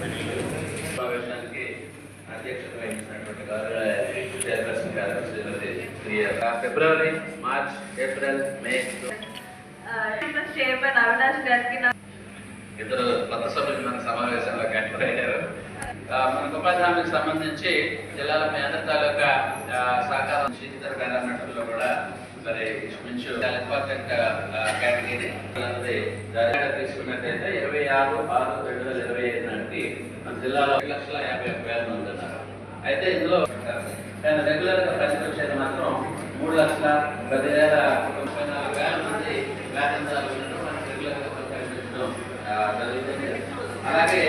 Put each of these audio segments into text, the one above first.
సమావేశానికి అధ్యక్షత వహించినటువంటి గౌరవ చైర్పర్సన్ గారు శ్రీమతి ప్రియ ఫిబ్రవరి March April May. Chairman Avinash గారికి నా ఇద్దరు కొత్త సభ్యులు మన సమావేశంలో ఆ, మనకు ఉపాధి హామీకి సంబంధించి జిల్లాల మీ అందరి తాలూకా సహకారం శ్రీధర్ గారు అన్నట్లో కూడా మరి ఇంచుమించు ఇంపార్టెంట్ కేటగిరీ తీసుకున్నట్టయితే ఇరవై ఆరు ఆరు రెండు వేల ఇరవై మన జిల్లాలో ఒక లక్షల యాభై ఒక్క వేల మంది ఉన్నారు. అయితే ఇందులో కానీ రెగ్యులర్గా పనికొచ్చేది మాత్రం మూడు లక్షల పది వేల ముప్పై నాలుగు వేల మంది వేతనదారులు రెగ్యులర్ జరుగుతుంది. అలాగే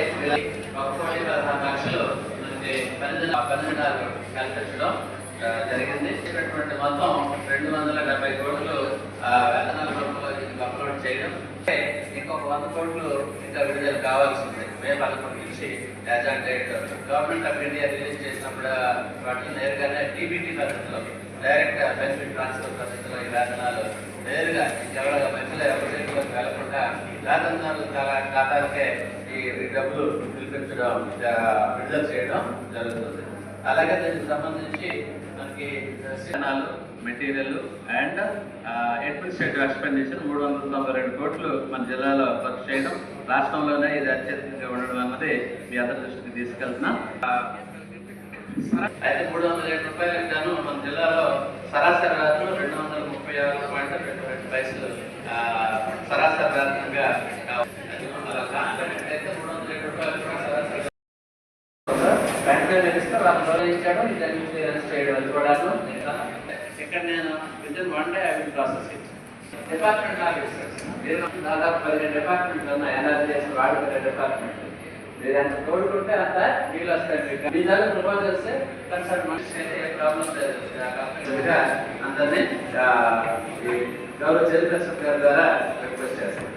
ఒక కోటి పదహారు లక్షలు మనకి పన్నెండు పన్నెండు కల్పించడం జరిగింది. ఇచ్చినటువంటి మొత్తం రెండు వందల డెబ్బై కోట్లు వేతనాల రూపంలో అప్లోడ్ చేయడం. అంటే ఇంకొక వంద కోట్లు ఇంకా విడుదల కావాల్సింది. మే పదకొండు నుంచి as on date. Government of India release చేసినప్పుడు వాటిని నేరుగానే టీబీటీ పద్ధతిలో డైరెక్ట్ బెనిఫిట్ ట్రాన్స్ఫర్ పద్ధతిలో ఈ వేతనాలు నేరుగా ఎవరి మధ్యలో ఎవరి చేతిలోకి వెళ్ళకుండా వేతనాలు ఖాతాలకే ఈ డబ్బులు పిలిపించడం విడుదల చేయడం జరుగుతుంది. అలాగే దీనికి సంబంధించి మనకి సినాలు మెటీరియల్ అండ్ అడ్మినిస్ట్రేటివ్ ఎక్స్పెండిచర్ మూడు వందల తొంభై రెండు కోట్లు మన జిల్లాలో ఖర్చు చేయడం రాష్ట్రంలోనే ఇది అత్యధికంగా అన్నది మీ అందరి దృష్టికి తీసుకెళ్తున్నాం. అయితే మూడు వందల ఏడు రూపాయలకు గాను మన జిల్లాలో సరాసరి వేతనం రెండు వందల ముప్పై ఆరు పాయింట్ రెండు రెండు పైసలు సరాసరి రూపాయలు ఇక్కడ నేను one day I will process it. Department officers దాదాపు పదిహేను డిపార్ట్మెంట్లు ఉన్నాయి. ఎన్ఆర్జీఎస్ వాడుకునే డిపార్ట్మెంట్ మీరు ఎంత తోడుకుంటే అంత వీలు వస్తాయి మీకు మీ దగ్గర ప్రపోజ్ చేస్తే కన్సల్ట్ మనిషి అయితే ఏ ప్రాబ్లం లేదు కంపెనీగా అందరినీ ఆ, ఈ గౌరవ చైర్పర్సన్ గారి ద్వారా రిక్వెస్ట్ చేస్తాం